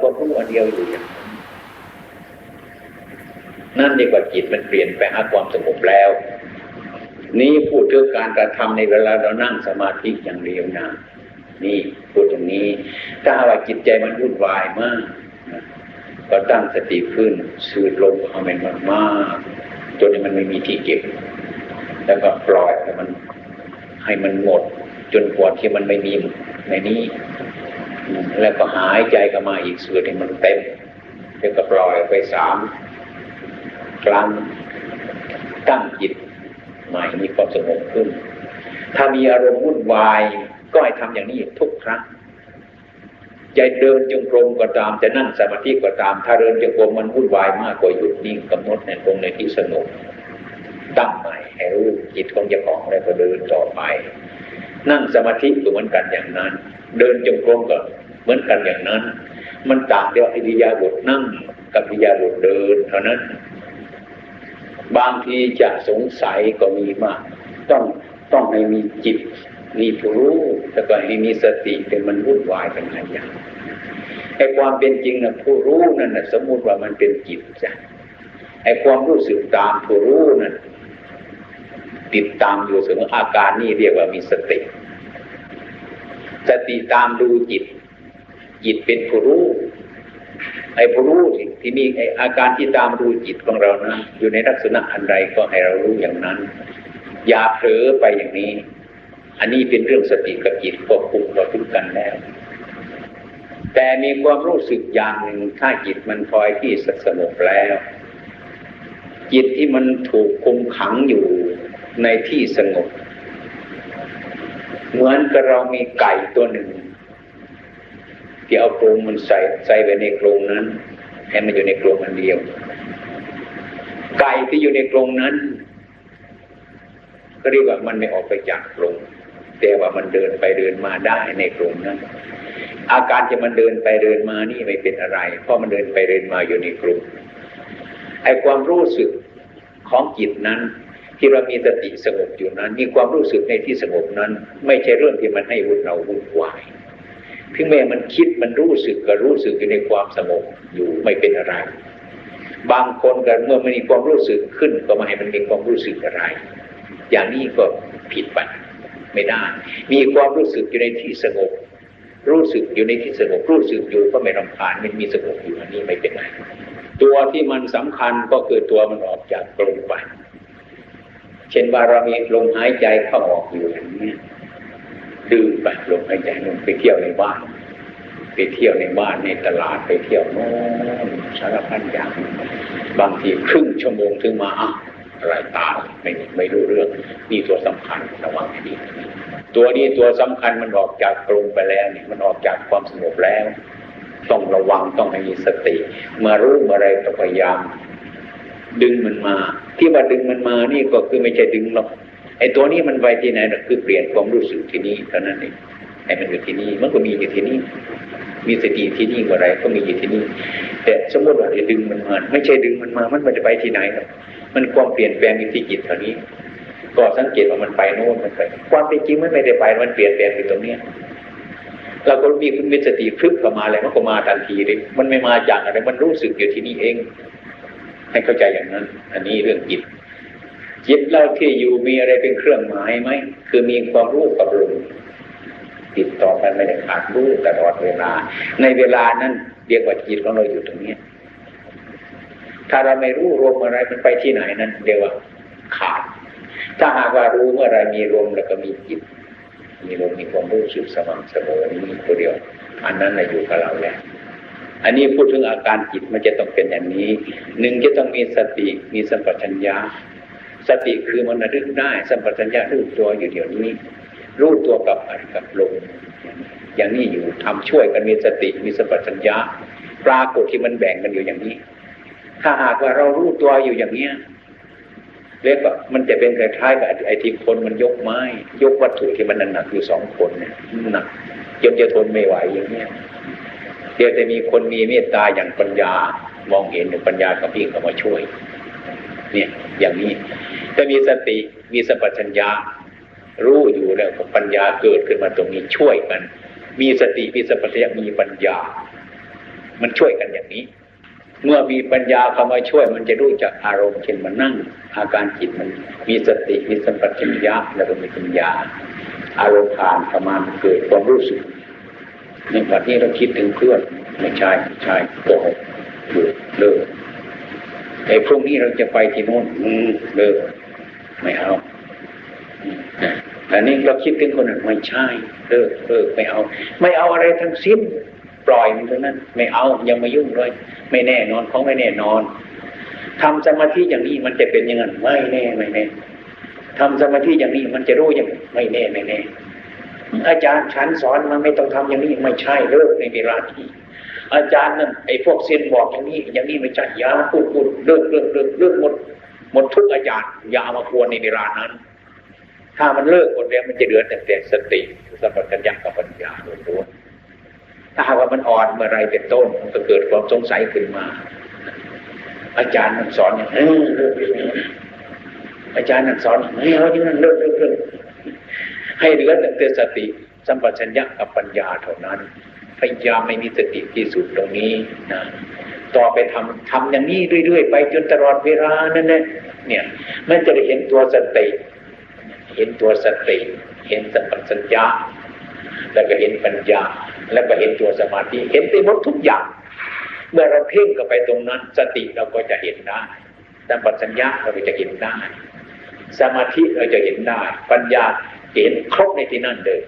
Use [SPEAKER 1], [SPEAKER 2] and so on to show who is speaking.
[SPEAKER 1] ความรู้อันเดียวอยู่อย่างนั่นเรียกว่าจิตมันเปลี่ยนไปหาความสงบแล้ว นี่พูดถึงการกระทำในเวลาเรานั่งสมาธิอย่างเดียวนะนี่พูดตรงนี้ ถ้าว่าจิตใจมันวุ่นวายมาก ก็ตั้งสติขึ้นสูดลมเอามันมากๆจนมันไม่มีที่เก็บ แล้วก็ปล่อยให้มันให้มันหมด จนกว่าที่มันไม่มีในนี้ แล้วก็หายใจก็มาอีกสูดให้มันเต็มแล้วก็ปล่อยไปสามครั้งตั้งจิตใหม่มีความสงบขึ้น ถ้ามีอารมณ์วุ่นวายก็ให้ทำอย่างนี้ทุกครั้งจะเดินจงกรมก็ตามจะนั่งสมาธิก็ตาม ถ้าเดินจงกรมมันวุ่นวายมากกว่าหยุดนิ่งกำหนดในตรงในที่สงบตั้งใหม่ให้รู้จิตของเจ้าของแล้วก็เดินต่อไป นั่งสมาธิก็เหมือนกันอย่างนั้น เดินจงกรมก็เหมือนกันอย่างนั้น มันต่างเดียวอิริยาบถนั่งกับอิริยาบถเดิน เท่านั้น บางทีจะสงสัยก็มีมาก ต้องต้องให้มีจิต มีผู้รู้แล้วก็ให้มีสติเป็นมันวุ่นวายเป็นหลายอย่างไอ้ความเป็นจริงนะผู้รู้นั่นนะสมมุติว่ามันเป็นจิตจ้ะไอ้ความรู้สึกตามผู้รู้นั่น ติดตามอยู่เสมออาการนี่เรียกว่ามีสติ สติตามดูจิต จิตเป็นผู้รู้ไอ้ผู้รู้ที่มีไอ้อาการที่ตามดูจิตของเรานะอยู่ในลักษณะอันใดก็ให้เรารู้อย่างนั้น อย่าเผลอไปอย่างนี้ อันนี้เป็นเรื่องสติกับจิตควบคุมเราทุกกันแล้ว แต่มีความรู้สึกอย่างหนึ่งถ้าจิตมันพลอยที่สงบแล้ว จิตที่มันถูกคุมขังอยู่ ในที่สงบ เหมือนกับเรามีไก่ตัวหนึ่ง ที่เอากรงมันใส่ใส่ไว้ในกรงนั้น ให้มันอยู่ในกรงอันเดียว ไก่ที่อยู่ในกรงนั้น ก็เรียกว่ามันไม่ออกไปจากกรงแต่ว่ามันเดินไปเดินมาได้ในกรงนั้น อาการที่มันเดินไปเดินมานี่ไม่เป็นอะไร เพราะมันเดินไปเดินมาอยู่ในกรงไอ้ความรู้สึกของจิตนั้น ที่เรามีสติสงบอยู่นั้น มีความรู้สึกในที่สงบนั้น ไม่ใช่เรื่องที่มันให้วุ่นเราวุ่นวายถึงแม้มันคิดมันรู้สึกก็รู้สึกอยู่ในความสงบอยู่ไม่เป็นอะไร บางคนก็เมื่อมันมีความรู้สึกขึ้นก็มาให้มันมีความรู้สึกอะไร อย่างนี้ก็ผิดไปไม่ได้ มีความรู้สึกอยู่ในที่สงบ รู้สึกอยู่ในที่สงบรู้สึกอยู่ก็ไม่รำคาญมันมีสงบอยู่อันนี้ไม่เป็นไรตัวที่มันสำคัญก็คือตัวมันออกจากกลมไป เช่นว่าเรามีลมหายใจเข้าออกอยู่อย่างนี้ดื่มไปลมหายใจลงไปเที่ยวในบ้าน ไปเที่ยวในบ้านในตลาดไปเที่ยวโน้นสารพันอย่างบางทีครึ่งชั่วโมงถึงมาอ้าวอะไรตาไม่ไม่รู้เรื่องนี่ตัวสำคัญระวังให้ดีตัวนี้ตัวสำคัญมันออกจากกรงไปแล้วนี่มันออกจากความสงบแล้ว ต้องระวังต้องให้มีสติ เมื่อรู้เมื่อไรต้องพยายาม ดึงมันมา ที่ว่าดึงมันมานี่ก็คือไม่ใช่ดึงหรอกไอ้ตัวนี้มันไปที่ไหนนะคือเปลี่ยนความรู้สึกที่นี่เท่านั้นเองไอ้มันอยู่ที่นี่มันก็มีอยู่ที่นี่ มีสติที่นี่กว่าไรก็มีอยู่ที่นี่ แต่สมมติว่าจะดึงมันมาไม่ใช่ดึงมันมา มันมันจะไปที่ไหนหรอกมันความเปลี่ยนแปลงอยู่ที่จิตเท่านี้ก็สังเกตว่ามันไปโน่นมันไปความเป็นจริงมันไม่ได้ไปมันเปลี่ยนแปลงอยู่ตรงเนี้ยเราก็มีคุณมีสติพลึกเข้ามาอะไรมันก็มาทันทีเลยมันไม่มาจากอะไรมันรู้สึกอยู่ที่นี่เอง ให้เข้าใจอย่างนั้น อันนี้เรื่องจิต จิตเราที่อยู่มีอะไรเป็นเครื่องหมายไหม คือมีความรู้กับลมติดต่อกันไม่ได้ขาดรู้ตลอดเวลา ในเวลานั้นเรียกว่าจิตของเราอยู่ตรงนี้ถ้าเราไม่รู้ลมอะไรมันไปที่ไหนนั้นเรียกว่าขาด ถ้าหากว่ารู้เมื่อไรมีลมแล้วก็มีจิต มีลมมีความรู้สึกสม่ำเสมอนี้ตัวเดียว อันนั้นนะอยู่กับเราแล้ว อันนี้พูดถึงอาการจิตมันจะต้องเป็นอย่างนี้ หนึ่งจะต้องมีสติมีสัมปชัญญะสติคือมันระลึกได้สัมปชัญญะรู้ตัวอยู่เดี๋ยวนี้ รู้ตัวกับอะไรกับลมอย่างนี้อยู่ทำช่วยกันมีสติมีสัมปชัญญะปรากฏที่มันแบ่งกันอยู่อย่างนี้ ถ้าหากว่าเรารู้ตัวอยู่อย่างเนี้ยเรียกว่ามันจะเป็นคล้ายๆกับไอ้ที่คนมันยกไม้ ยกวัตถุที่มันหนักอยู่สองคนเนี่ยหนักจนจะทนไม่ไหวอย่างเนี้ยียวจะมีคนมีเมตตาอย่างปัญญามองเห็นปัญญากับพี่เข้ามาช่วย เนี่ย อย่างนี้ถ้ามีสติมีสัมปชัญญะรู้อยู่แล้วปัญญาเกิดขึ้นมาตรงนี้ช่วยกัน มีสติมีสัมปชัญญะมีปัญญา มันช่วยกันอย่างนี้ เมื่อมีปัญญาเข้ามาช่วย มันจะรู้จักอารมณ์เช่นมันนั่ง อาการจิตมัน มีสติมีสัมปชัญญะแล้วก็มีปัญญา อารมณ์ผ่านประมาณเกิดความรู้สึก ในวันนี้เราคิดถึงเพื่อนไม่ใช่ไม่ใช่โกหกหยุดเลิกไอ้พรุ่งนี้เราจะไปที่โน่นเลิกไม่เอาอันนี้เราคิดถึงคนอื่นไม่ใช่เลิกเลิกไม่เอา ไม่เอาอะไรทั้งสิ้น ปล่อยมันเท่านั้น ไม่เอายังไม่ยุ่งเลย ไม่แน่นอนของไม่แน่นอนทำสมาธิอย่างนี้มันจะเป็นยังไงไม่แน่ไม่แน่ทำสมาธิอย่างนี้มันจะรู้ยังไม่แน่ไม่แน่ อาจารย์ฉันสอนมันไม่ต้องทำอย่างนี้ไม่ใช่เลิกในเวลาที่อาจารย์นั่นไอ้พวกเซียนบอกอย่างนี้ อย่างนี้ไม่ใช่ยาพูดพูดเลิกเลิกเลิกเลิกหมดหมดทุกอาจารย์อย่าเอามาควรในเวลานั้น ถ้ามันเลิกหมดแล้วมันจะเหลือแต่แต่สติสัมปชัญญะกับปัญญาล้วนถ้าหากว่ามันอ่อนเมื่อไรเป็นต้นมันก็เกิดความสงสัยขึ้นมา อาจารย์นั่นสอนอย่างนี้อาจารย์นั่นสอนอย่างนี้เอาอย่านั้นเลิกเลิกเลิก ให้เหลือแต่สติสัมปชัญญะกับปัญญาเท่านั้น พยายามไม่มีสติที่สุดตรงนี้นะต่อไปทำทำอย่างนี้เรื่อยๆไปจนตลอดเวลานั่นแหละเนี่ยมันจะได้เห็นตัวสติเห็นตัวสติ เห็นสัมปชัญญะแล้วก็เห็นปัญญา แล้วก็เห็นตัวสมาธิเห็นไปหมดทุกอย่าง เมื่อเราเพ่งเข้าไปตรงนั้น สติเราก็จะเห็นได้สัมปชัญญะเราก็จะเห็นได้ สมาธิเราจะเห็นได้ ปัญญา เห็นครบในที่นั่นเลย